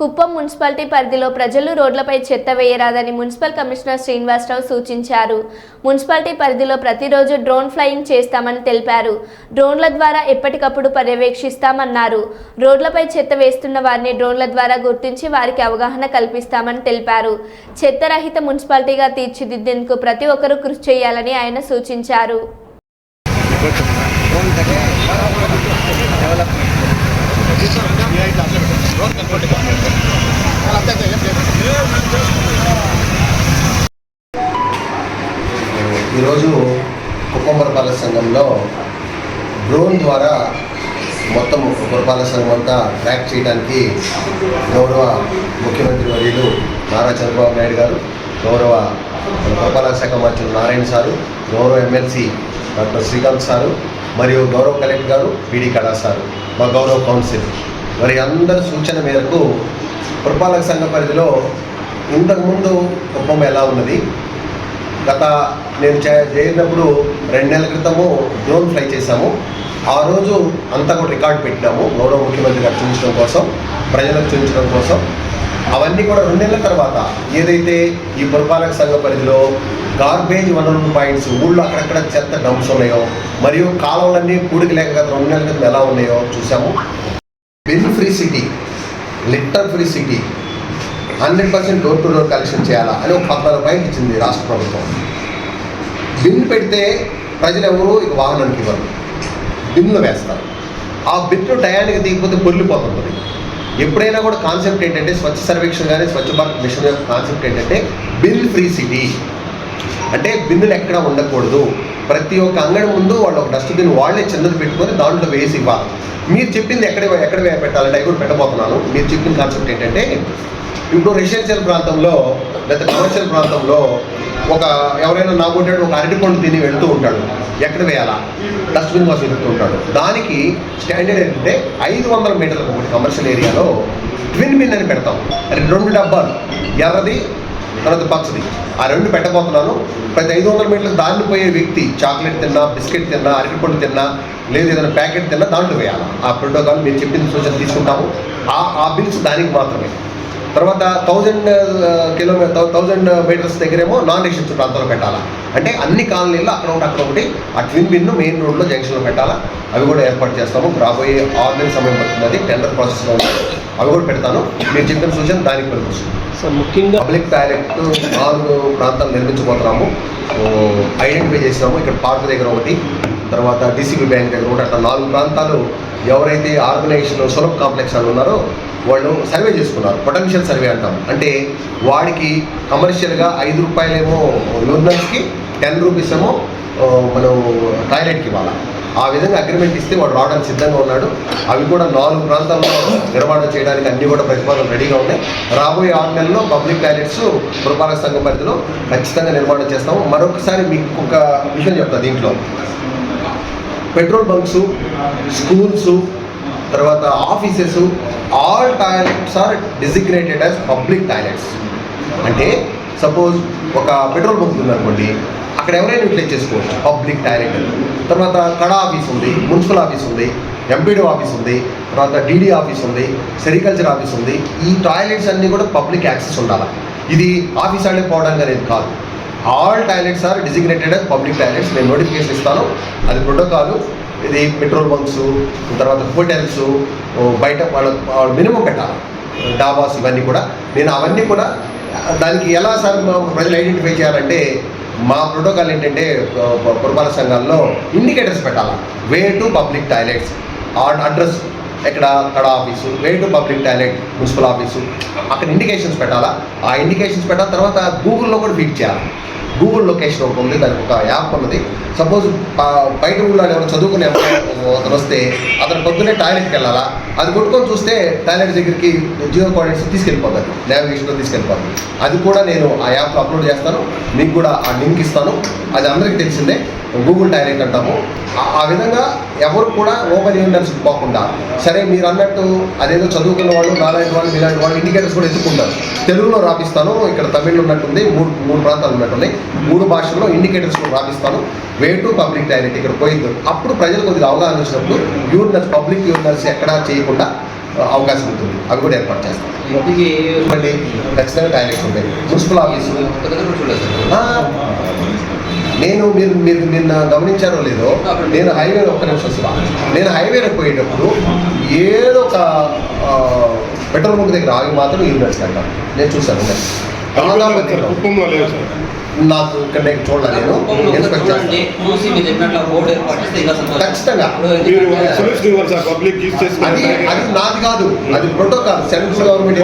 Kuppam municipality పరిధిలో ప్రజలు రోడ్లపై చెత్త వేయరాదని మున్సిపల్ కమిషనర్ శ్రీనివాసరావు సూచించారు. మున్సిపాలిటీ పరిధిలో ప్రతిరోజు డ్రోన్ ఫ్లయింగ్ చేస్తామని తెలిపారు. డ్రోన్ల ద్వారా ఎప్పటికప్పుడు పర్యవేక్షిస్తామన్నారు. రోడ్లపై చెత్త వేస్తున్న వారిని డ్రోన్ల ద్వారా గుర్తించి వారికి అవగాహన కల్పిస్తామని తెలిపారు. చెత్తరహిత మున్సిపాలిటీగా తీర్చిదిద్దేందుకు ప్రతి ఒక్కరూ కృషి చేయాలని ఆయన సూచించారు. ఈరోజు కుప్పం సంఘంలో డ్రోన్ ద్వారా మొత్తం పురపాలక సంఘం అంతా ట్రాక్ చేయడానికి గౌరవ ముఖ్యమంత్రి వర్యులు నారా చంద్రబాబు నాయుడు గారు గౌరవ పురపాలక శాఖ మంత్రులు నారాయణ సారు గౌరవ ఎమ్మెల్సీ డాక్టర్ శ్రీకాంత్ సారు మరియు గౌరవ కలెక్టర్ గారు పీడీ కళా సారు మా గౌరవ కౌన్సిల్. మరి అందరి సూచన మేరకు పురపాలక సంఘ పరిధిలో ఇంతకుముందు కుప్పం ఎలా ఉన్నది? గత నేను చేరినప్పుడు రెండు నెలల క్రితము డ్రోన్ ఫ్లై చేశాము. ఆ రోజు అంతా కూడా రికార్డు పెట్టినాము. గౌరవ ముఖ్యమంత్రి గారు చూపించడం కోసం ప్రజలకు చూపించడం కోసం. అవన్నీ కూడా రెండు నెలల తర్వాత ఏదైతే ఈ పురపాలక సంఘ పరిధిలో గార్బేజ్ వనరుల పాయింట్స్ ఊళ్ళో అక్కడక్కడ చెత్త డంప్స్ ఉన్నాయో మరియు కాలువలన్నీ కూడికి లేక గత రెండు నెలల క్రితం ఎలా ఉన్నాయో చూసాము bin free city litter free city hundred percent door to door collection చేయాలా అని ఒక పద్నాలుగు పాయింట్ ఇచ్చింది రాష్ట్ర ప్రభుత్వం. బిన్ పెడితే ప్రజలు ఎవరు ఇక వాహనానికి ఇవ్వరు. బిన్లు వేస్తారు. ఆ బిన్ను టయానికి తీయకపోతే పొల్లిపోతుంది ఎప్పుడైనా కూడా కాన్సెప్ట్ ఏంటంటే స్వచ్ఛ సర్వేక్షణ కానీ స్వచ్ఛ భారత్ మిషన్ యొక్క కాన్సెప్ట్ ఏంటంటే బిల్ ఫ్రీ సిటీ. అంటే బిన్నులు ఎక్కడ ఉండకూడదు. ప్రతి ఒక్క అంగడి ముందు వాళ్ళు ఒక డస్ట్బిన్ వాళ్ళే చిన్నది పెట్టుకొని దాంట్లో వేసి ఇవ్వాలి. మీరు చెప్పింది ఎక్కడ ఎక్కడ పెట్టాలంటే అవి కూడా పెట్టబోతున్నాను. మీరు చెప్పిన కాన్సెప్ట్ ఏంటంటే ఇప్పుడు రెసిడెన్షియల్ ప్రాంతంలో లేదా కమర్షియల్ ప్రాంతంలో ఒక ఎవరైనా నాకుంటాడు ఒక అరటి పండు తిని వెళ్తూ ఉంటాడు. ఎక్కడ వేయాలా? డస్ట్బిన్ కోసం వెళ్తూ ఉంటాడు. దానికి స్టాండర్డ్ ఏంటంటే ఐదు వందల మీటర్లకు ఒకటి కమర్షియల్ ఏరియాలో ట్విన్ బిన్ అని పెడతాం. రెండు డబ్బాలు. ఎర్రది తర్వాత పచ్చది ఆ రెండు పెట్టబోతున్నాను. ప్రతి ఐదు వందల మీటర్లకు దారిని పోయే వ్యక్తి చాక్లెట్ తిన్నా బిస్కెట్ తిన్నా అరటిపండు తిన్నా లేదు ఏదైనా ప్యాకెట్ తిన్నా దాంట్లో వేయాలి. ఆ ప్రోటోకాల్ మీరు చెప్పిన సూచన తీసుకుంటాము. ఆ ఆ బిల్స్ దానికి మాత్రమే. తర్వాత థౌజండ్ కిలోమీటర్ థౌజండ్ మీటర్స్ దగ్గరేమో నాన్ రెసిడెన్షియల్ ప్రాంతంలో పెట్టాలా. అంటే అన్ని కాలనీల్లో అక్కడ ఒకటి అక్కడ ఒకటి ఆ ట్విన్ బిన్ను మెయిన్ రోడ్లో జంక్షన్లో పెట్టాలా. అవి కూడా ఏర్పాటు చేస్తాము. రాబోయే ఆరు నెలల సమయం పడుతుంది. అది టెండర్ ప్రాసెస్లో ఉంది. అవి కూడా పెడతాను. మీరు చెప్పిన సూచన దానికి పనికొస్తుంది సార్ ముఖ్యంగా పబ్లిక్ టాయిలెట్ నాలుగు ప్రాంతాలు నిర్మించబోతున్నాము. ఐడెంటిఫై చేసినాము ఇక్కడ పార్క్ దగ్గర ఒకటి తర్వాత డీసీబీ బ్యాంక్ దగ్గర ఒకటి అట్లా నాలుగు ప్రాంతాలు ఎవరైతే ఆర్గనైజేషన్ సులభ్ కాంప్లెక్స్ అని ఉన్నారో వాళ్ళు సర్వే చేసుకున్నారు. పొటెన్షియల్ సర్వే అంటాం. అంటే వాడికి కమర్షియల్గా ఐదు రూపాయలేమో యూర్నల్స్కి టెన్ రూపీస్ ఏమో మనం టాయిలెట్కి ఇవ్వాలి. ఆ విధంగా అగ్రిమెంట్ ఇస్తే వాడు రావడానికి సిద్ధంగా ఉన్నాడు. అవి కూడా నాలుగు ప్రాంతాల్లో నిర్మాణం చేయడానికి అన్ని కూడా ప్రతిపాదనలు రెడీగా ఉన్నాయి. రాబోయే ఆరు నెలల్లో పబ్లిక్ టాయిలెట్స్ పురపాలక సంఘం పరిధిలో ఖచ్చితంగా నిర్మాణం చేస్తాము. మరొకసారి మీకు ఒక విషయం చెప్తా దీంట్లో. పెట్రోల్ బంక్స్ స్కూల్స్ తర్వాత offices all toilets are designated as public toilets. అంటే సపోజ్ ఒక పెట్రోల్ బంక్ ఉందనుకోండి అక్కడ ఎవరైనా యూటిలైజ్ చేసుకోవచ్చు. పబ్లిక్ టాయిలెట్ తర్వాత కడా ఆఫీస్ ఉంది మున్సిపల్ ఆఫీస్ ఉంది ఎంపీడీ ఆఫీస్ ఉంది తర్వాత డీడీ ఆఫీస్ ఉంది సెరికల్చర్ ఆఫీస్ ఉంది. ఈ టాయిలెట్స్ అన్నీ కూడా పబ్లిక్ యాక్సెస్ ఉండాలి. ఇది ఆఫీస్ వాళ్ళే పోవడానికి అనేది కాదు. All toilets are designated public toilets నేను నోటిఫికేషన్ ఇస్తాను. అది ప్రోటోకాల్ ఇది పెట్రోల్ బంక్స్ తర్వాత హోటల్స్ బయట వాళ్ళ మినిమం పెట్టాలి. డాబాస్ ఇవన్నీ కూడా. నేను అవన్నీ కూడా దానికి ఎలా సార్ ప్రజలు ఐడెంటిఫై చేయాలంటే మా ప్రోటోకాల్ ఏంటంటే పురపాలక సంఘాల్లో ఇండికేటర్స్ పెట్టాలి? Way to public toilets on address ఎక్కడ? KADA office way to public toilet municipal office అక్కడ ఇండికేషన్స్ పెట్టాలా? ఆ ఇండికేషన్స్ పెట్టాల తర్వాత గూగుల్లో కూడా ఫీడ్ చేయాలి? గూగుల్ లొకేషన్ ఒకటి ఉంది దానికి ఒక యాప్ ఉన్నది. సపోజ్ బయట ఊళ్ళో ఎవరు చదువుకునే అతను వస్తే అతను పొద్దున్నే టాయిలెట్కి వెళ్ళాలా? అది కొట్టుకొని చూస్తే టాయిలెట్ దగ్గరికి జియో కోఆర్డినేట్స్ తీసుకెళ్ళిపోతుంది నావిగేషన్లో తీసుకెళ్ళిపోతుంది అది కూడా నేను ఆ యాప్లో అప్లోడ్ చేస్తాను. మీకు కూడా ఆ లింక్ ఇస్తాను. అది అందరికీ తెలిసిందే. గూగుల్ టాయిలెట్ అంటాము. ఆ- విధంగా ఎవరు కూడా ఓపెన్ యూనివర్స్ పోకుండా. సరే మీరు అన్నట్టు అదేదో చదువుకున్న వాళ్ళు నాలాంటి వాళ్ళు ఇలాంటి వాళ్ళు ఇండికేటర్స్ కూడా ఎత్తుకుంటారు. తెలుగులో రాపిస్తాను ఇక్కడ తమిళ్ళో ఉన్నట్టుంది మూడు మూడు ప్రాంతాలు ఉన్నట్టున్నాయి మూడు భాషల్లో ఇండికేటర్స్ కూడా రాపిస్తాను. వే టు పబ్లిక్ టాయిలెట్ ఇక్కడ పోయింది. అప్పుడు ప్రజలు కొద్దిగా అవగాహన వచ్చినప్పుడు యూరినల్స్ పబ్లిక్ యూరినల్స్ ఎక్కడా చేయకుండా అవకాశం ఉంటుంది. అవి కూడా ఏర్పాటు చేస్తాం. మళ్ళీ ఖచ్చితంగా టాయిలెట్స్ ఉంటాయి. Municipal office. నేను మీరు మీరు నిన్న గమనించారో లేదో నేను హైవే ఒక్క నిమిషం వస్తున్నా నేను హైవేలో పోయేటప్పుడు ఏదో ఒక పెట్రోల్ బంక్ దగ్గర ఆగి మాత్రం యూనిట్స్ అంటాను నేను చూశాను నాకు ఇక్కడ నేను చూడలే నేను చేస్తాను. ఖచ్చితంగా. అది నాది కాదు. అది ప్రోటోకాల్ సెంట్రల్ గవర్నమెంట్